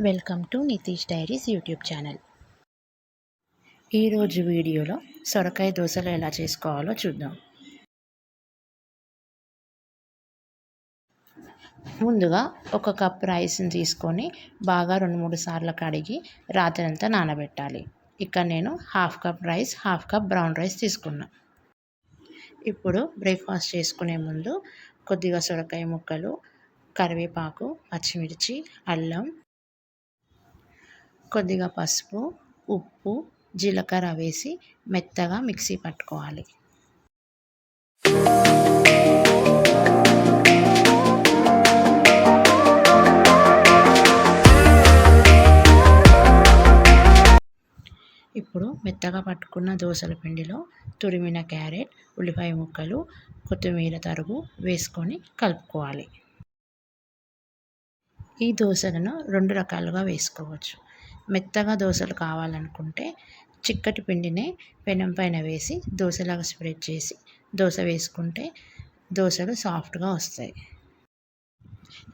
Welcome to Nitish diaries YouTube channel. ఈరోజు వీడియోలో సొరకాయ దోశలు ఎలా చేసుకోవాలో చూద్దాం. ముందుగా ఒక కప్ రైస్ని తీసుకొని బాగా రెండు మూడు సార్లు కడిగి రాత్రంతా నానబెట్టాలి. ఇక్కడ నేను half cup rice half cup brown rice తీసుకున్నా. ఇప్పుడు బ్రేక్ఫాస్ట్ చేసుకునే ముందు కొద్దిగా సొరకాయ ముక్కలు కరివేపాకు పచ్చిమిర్చి అల్లం కొద్దిగా పసుపు ఉప్పు జీలకర్ర వేసి మెత్తగా మిక్సీ పట్టుకోవాలి. ఇప్పుడు మెత్తగా పట్టుకున్న దోసల పిండిలో తురిమిన క్యారెట్ ఉల్లిపాయ ముక్కలు కొత్తిమీర తరుగు వేసుకొని కలుపుకోవాలి. ఈ దోశలను రెండు రకాలుగా వేసుకోవచ్చు. మెత్తగా దోశలు కావాలనుకుంటే చిక్కటి పిండిని పెనం పైన వేసి దోశలాగా స్ప్రెడ్ చేసి దోశ వేసుకుంటే దోశలు సాఫ్ట్గా వస్తాయి.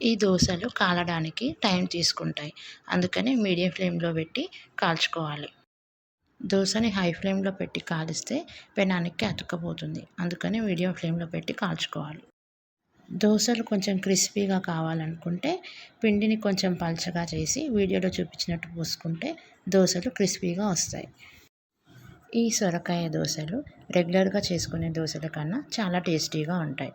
ఈ దోశలు కాలడానికి టైం తీసుకుంటాయి. అందుకని మీడియం ఫ్లేమ్లో పెట్టి కాల్చుకోవాలి. దోశని హై ఫ్లేమ్లో పెట్టి కాలిస్తే పెనానికి అతుక్కపోతుంది. అందుకని మీడియం ఫ్లేమ్లో పెట్టి కాల్చుకోవాలి. దోశలు కొంచెం క్రిస్పీగా కావాలనుకుంటే పిండిని కొంచెం పల్చగా చేసి వీడియోలో చూపించినట్టు పోసుకుంటే దోశలు క్రిస్పీగా వస్తాయి. ఈ సొరకాయ దోశలు రెగ్యులర్గా చేసుకునే దోశల కన్నా చాలా టేస్టీగా ఉంటాయి.